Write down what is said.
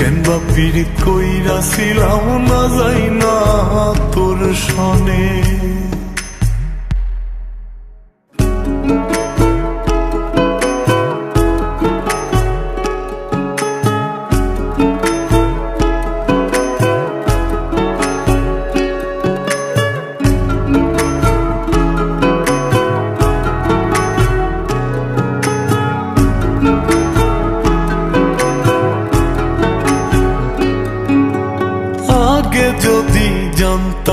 কেন বা পীড়িত কইরা ছিলাম না যাই না তোর সনে?